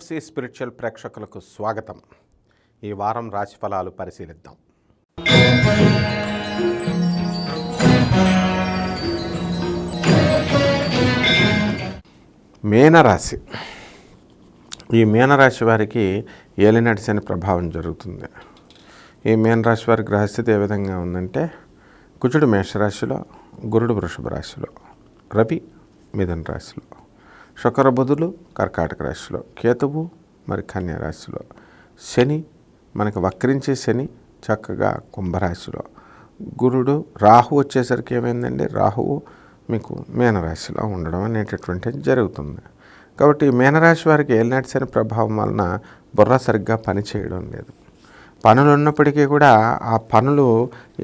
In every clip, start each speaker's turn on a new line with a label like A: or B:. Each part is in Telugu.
A: ఎస్ఎస్సి స్పిరిచువల్ ప్రేక్షకులకు స్వాగతం. ఈ వారం రాశి ఫలాలు పరిశీలిద్దాం. మేనరాశి. ఈ మీనరాశి వారికి ఏలినాటి శని ప్రభావం జరుగుతుంది. ఈ మీనరాశి వారి గ్రహస్థితి ఏ విధంగా ఉందంటే కుజుడు మేషరాశిలో గురుడు వృషభ రాశిలో రవి మిథున రాశిలో. శుక్రబుధులు కర్కాటక రాశిలో కేతువు మరి కన్యా రాశిలో శని మనకి వక్రించే శని చక్కగా కుంభరాశిలో. గురుడు రాహు వచ్చేసరికి ఏమైందండి? రాహువు మీకు మీనరాశిలో ఉండడం అనేటటువంటిది జరుగుతుంది. కాబట్టి మీనరాశి వారికి ఏలినాటి శని ప్రభావం వలన బుర్ర సరిగ్గా పనిచేయడం లేదు. పనులు ఉన్నప్పటికీ కూడా ఆ పనులు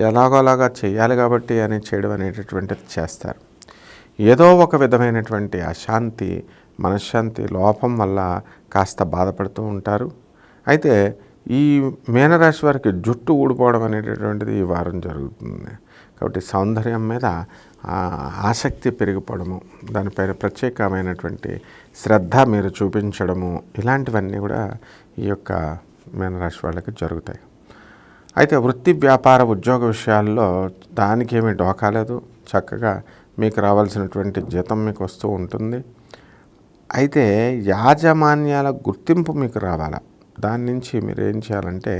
A: ఎలాగోలాగా చేయాలి కాబట్టి అని చేయడం అనేటటువంటిది చేస్తారు. ఏదో ఒక విధమైనటువంటి అశాంతి మనశ్శాంతి లోపం వల్ల కాస్త బాధపడుతూ ఉంటారు. అయితే ఈ మీనరాశి వారికి జుట్టు ఊడిపోవడం అనేటటువంటిది ఈ వారం జరుగుతుంది. కాబట్టి సౌందర్యం మీద ఆసక్తి పెరిగిపోవడము దానిపైన ప్రత్యేకమైనటువంటి శ్రద్ధ మీరు చూపించడము ఇలాంటివన్నీ కూడా ఈ యొక్క మీనరాశి వాళ్ళకి జరుగుతాయి. అయితే వృత్తి వ్యాపార ఉద్యోగ విషయాల్లో దానికి ఏమీ డోకాలేదు చక్కగా మీకు రావాల్సినటువంటి జీతం మీకు వస్తూ ఉంటుంది. అయితే యాజమాన్యాల గుర్తింపు మీకు రావాలా? దాని నుంచి మీరు ఏం చేయాలంటే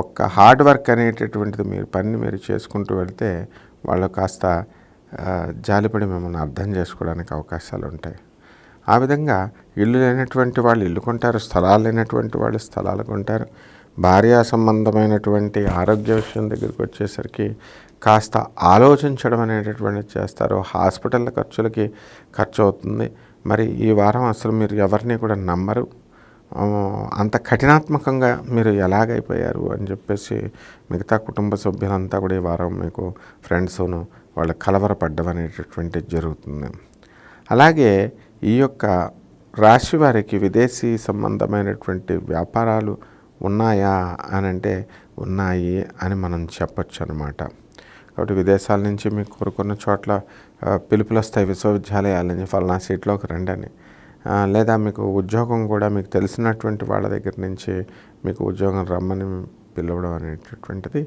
A: ఒక్క హార్డ్ వర్క్ అనేటటువంటిది మీరు పని మీరు చేసుకుంటూ వెళ్తే వాళ్ళు కాస్త జాలిపడి మిమ్మల్ని అర్థం చేసుకోవడానికి అవకాశాలు ఉంటాయి. ఆ విధంగా ఇల్లు లేనటువంటి వాళ్ళు ఇల్లు కొంటారు స్థలాలు లేనటువంటి వాళ్ళు స్థలాలు కొంటారు. భార్యా సంబంధమైనటువంటి ఆరోగ్య విషయం దగ్గరికి వచ్చేసరికి కాస్త ఆలోచించడం అనేటటువంటిది చేస్తారు. హాస్పిటల్ ఖర్చులకి ఖర్చు అవుతుంది. మరి ఈ వారం అసలు మీరు ఎవరిని కూడా నమ్మరు. అంత కఠినాత్మకంగా మీరు ఎలాగైపోయారు అని చెప్పేసి మిగతా కుటుంబ సభ్యులంతా కూడా ఈ వారం మీకు ఫ్రెండ్స్ను వాళ్ళు కలవరపడ్డం అనేటటువంటిది జరుగుతుంది. అలాగే ఈ యొక్క రాశి వారికి విదేశీ సంబంధమైనటువంటి వ్యాపారాలు ఉన్నాయా అని అంటే ఉన్నాయి అని మనం చెప్పచ్చు అనమాట కాబట్టి విదేశాల నుంచి మీకు కోరుకున్న చోట్ల పిలుపులు వస్తాయి విశ్వవిద్యాలయాల నుంచి ఫలానా సీట్లోకి రండి అని లేదా మీకు ఉద్యోగం కూడా మీకు తెలిసినటువంటి వాళ్ళ దగ్గర నుంచి మీకు ఉద్యోగం రమ్మని పిలవడం అనేటటువంటిది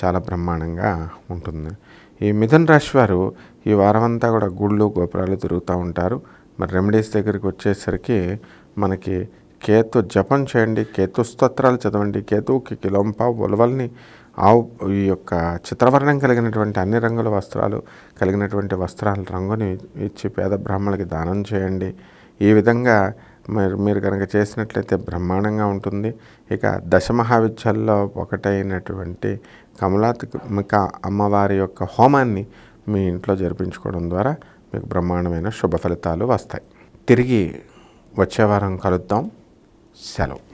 A: చాలా బ్రహ్మాండంగా ఉంటుంది. ఈ మిథున్ రాశి వారు ఈ వారం అంతా కూడా గుళ్ళు గోపురాలు తిరుగుతూ ఉంటారు. మరి రెమెడీస్ దగ్గరికి వచ్చేసరికి మనకి కేతు జపం చేయండి కేతు స్తోత్రాలు చదవండి కేతువుకి కిలంప ఉలవల్ని ఆవు ఈ యొక్క చిత్రవర్ణం కలిగినటువంటి అన్ని రంగుల వస్త్రాలు కలిగినటువంటి వస్త్రాల రంగుని ఇచ్చి పేద బ్రాహ్మణులకి దానం చేయండి. ఈ విధంగా మీరు మీరు కనుక చేసినట్లయితే బ్రహ్మాండంగా ఉంటుంది. ఇక దశమహావిద్యల్లో ఒకటైనటువంటి కమలాత్మిక అమ్మవారి యొక్క హోమాన్ని మీ ఇంట్లో జరిపించుకోవడం ద్వారా మీకు బ్రహ్మాండమైన శుభ ఫలితాలు వస్తాయి. తిరిగి వచ్చే వారం కలుద్దాం. సెలవు